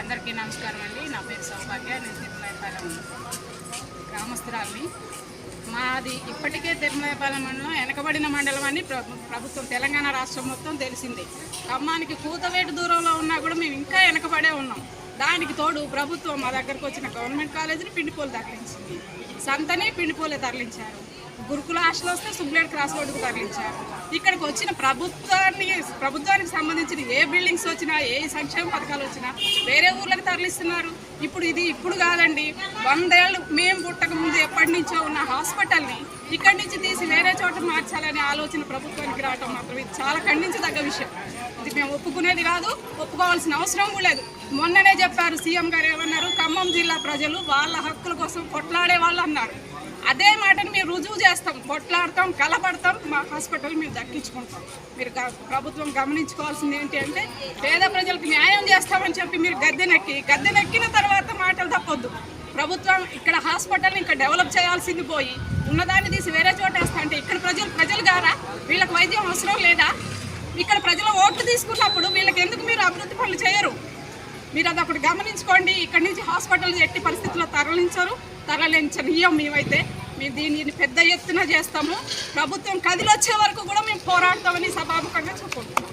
అందరికీ నమస్కారం అండి. నా పేరు సౌభాగ్య. నేను తిరుమలపాలెం గ్రామస్తురాల్ని. మాది ఇప్పటికే తిరుమలపాలెం మండలం వెనకబడిన మండలం అని ప్రభుత్వం తెలంగాణ రాష్ట్రం మొత్తం తెలిసింది. ఖమ్మానికి కూతవేటు దూరంలో ఉన్నా కూడా మేము ఇంకా వెనకబడే ఉన్నాం. దానికి తోడు ప్రభుత్వం మా దగ్గరకు వచ్చిన గవర్నమెంట్ కాలేజీని పిండిపోలు తరలించింది. సంతని పిండిపోలే తరలించారు. గురుకుల హాస్టల్ వస్తే సుబ్లేడ్ క్రాస్ రోడ్డుకు తరలించారు. ఇక్కడికి వచ్చిన ప్రభుత్వాన్ని ప్రభుత్వానికి సంబంధించిన ఏ బిల్డింగ్స్ వచ్చినా ఏ సంక్షేమ పథకాలు వచ్చినా ఊర్లకు తరలిస్తున్నారు? ఇప్పుడు ఇది ఇప్పుడు కాదండి. వందేళ్ళు మేము పుట్టక ముందు ఎప్పటి నుంచో ఉన్న హాస్పిటల్ని ఇక్కడి నుంచి తీసి వేరే చోట మార్చాలనే ఆలోచన ప్రభుత్వానికి రావటం మాత్రం ఇది చాలా ఖండించదగ్గ విషయం. ఇది మేము ఒప్పుకునేది కాదు ఒప్పుకోవాల్సిన అవసరం లేదు. మొన్ననే చెప్పారు సీఎం గారు ఏమన్నారు? ఖమ్మం జిల్లా ప్రజలు వాళ్ళ హక్కుల కోసం కొట్లాడే వాళ్ళు అన్నారు. అదే మాటని మేము రుజువు చేస్తాం కొట్లాడతాం కలపడతాం మా హాస్పిటల్ మేము దక్కించుకుంటాం. మీరు ప్రభుత్వం గమనించుకోవాల్సింది ఏంటి అంటే పేద ప్రజలకు న్యాయం చేస్తామని చెప్పి మీరు గద్దెనెక్కి గద్దెనెక్కిన తర్వాత మాటలు తప్పొద్దు. ప్రభుత్వం ఇక్కడ హాస్పిటల్ని ఇంకా డెవలప్ చేయాల్సింది పోయి ఉన్నదాన్ని తీసి వేరే చోట వేస్తా అంటే ఇక్కడ ప్రజలు ప్రజలు గారా? వీళ్ళకి వైద్యం అవసరం లేదా? ఇక్కడ ప్రజలు ఓట్లు తీసుకున్నప్పుడు వీళ్ళకి ఎందుకు మీరు అభివృద్ధి పనులు చేయరు? మీరు అది ఒకటి గమనించుకోండి. ఇక్కడి నుంచి హాస్పిటల్ ఎట్టి పరిస్థితుల్లో తరలించరు. తరలించనీయం మేమైతే. మేము దీనిని పెద్ద ఎత్తున చేస్తాము. ప్రభుత్వం కదిలొచ్చే వరకు కూడా మేము పోరాడతామని సభాముఖంగా చెప్పుకుంటున్నాం.